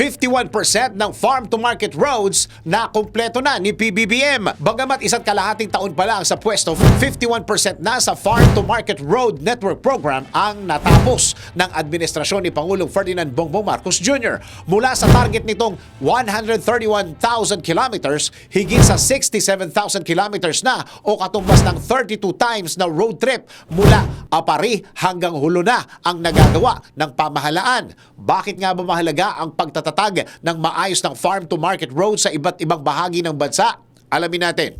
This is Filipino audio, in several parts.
51% ng farm-to-market roads na kumpleto na ni PBBM. Bagamat isa't kalahating taon pa lang sa pwesto, 51% na sa farm-to-market road network program ang natapos ng administrasyon ni Pangulong Ferdinand Bongbong Marcos Jr. Mula sa target nitong 131,000 kilometers, higit sa 67,000 kilometers na o katumbas ng 32 times na road trip mula Apari hanggang Hulo na ang nagagawa ng pamahalaan. Bakit nga ba mahalaga ang pagtatatag ng maayos ng farm-to-market road sa iba't ibang bahagi ng bansa? Alamin natin.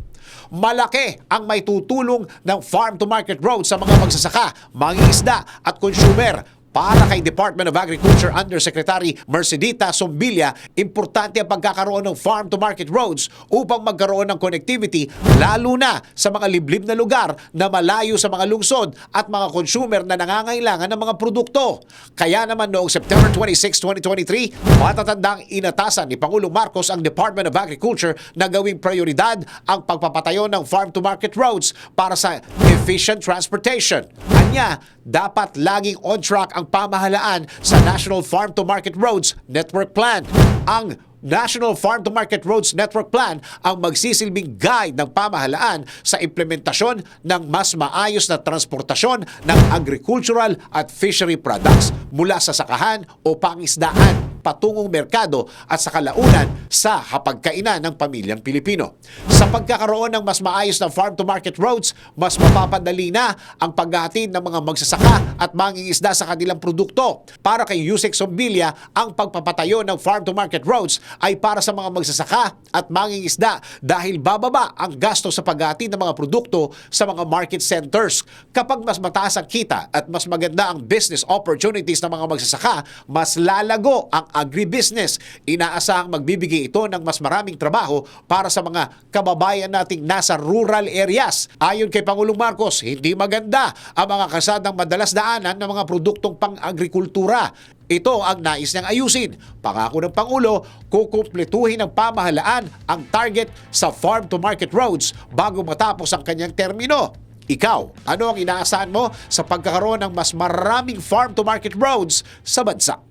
Malaki ang may tutulong ng farm-to-market road sa mga magsasaka, mangingisda at consumer para kay Department of Agriculture Undersecretary Mercedita Sombilia, importante ang pagkakaroon ng farm-to-market roads upang magkaroon ng connectivity lalo na sa mga liblib na lugar na malayo sa mga lungsod at mga consumer na nangangailangan ng mga produkto. Kaya naman noong September 26, 2023, matatandang inatasan ni Pangulong Marcos ang Department of Agriculture na gawing prioridad ang pagpapatayo ng farm-to-market roads para sa efficient transportation. Anya, dapat laging on track ang pamahalaan sa National Farm to Market Roads Network Plan. Ang National Farm to Market Roads Network Plan ang magsisilbing guide ng pamahalaan sa implementasyon ng mas maayos na transportasyon ng agricultural at fishery products mula sa sakahan o pangisdaan patungong merkado at sa kalaunan sa hapagkainan ng pamilyang Pilipino. Sa pagkakaroon ng mas maayos na farm-to-market roads, mas mapapadali na ang paghahatid ng mga magsasaka at mangingisda sa kanilang produkto. Para kay Yusek Sombilia, ang pagpapatayo ng farm-to-market roads ay para sa mga magsasaka at mangingisda dahil bababa ang gasto sa paghahatid ng mga produkto sa mga market centers. Kapag mas mataas ang kita at mas maganda ang business opportunities ng mga magsasaka, mas lalago ang agribusiness. Inaasahang magbibigay ito ng mas maraming trabaho para sa mga kababayan nating nasa rural areas. Ayon kay Pangulong Marcos, hindi maganda ang mga kasadang madalas daanan ng mga produktong pang-agrikultura. Ito ang nais niyang ayusin. Pangako ng Pangulo, kukumpletuhin ng pamahalaan ang target sa farm-to-market roads bago matapos ang kanyang termino. Ikaw, ano ang inaasahan mo sa pagkakaroon ng mas maraming farm-to-market roads sa bansa?